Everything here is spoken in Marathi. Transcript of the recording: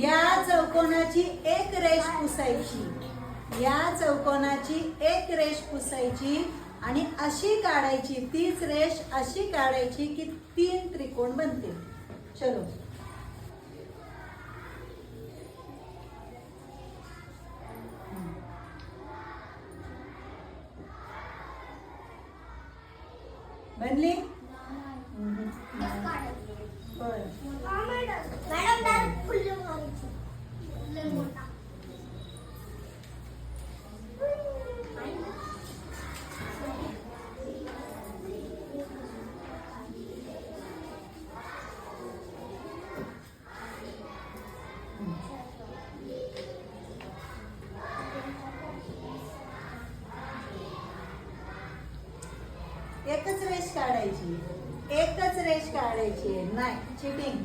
या चौकोनाची एक रेष पुसायची. या चौकोनाची एक रेष पुसायची आणि अशी काढायची तीच रेष अशी काढायची की तीन त्रिकोण बनते चलो. बनली? बरं. एकच रेष काढायची एकच रेष काढायची नाही चिटिंग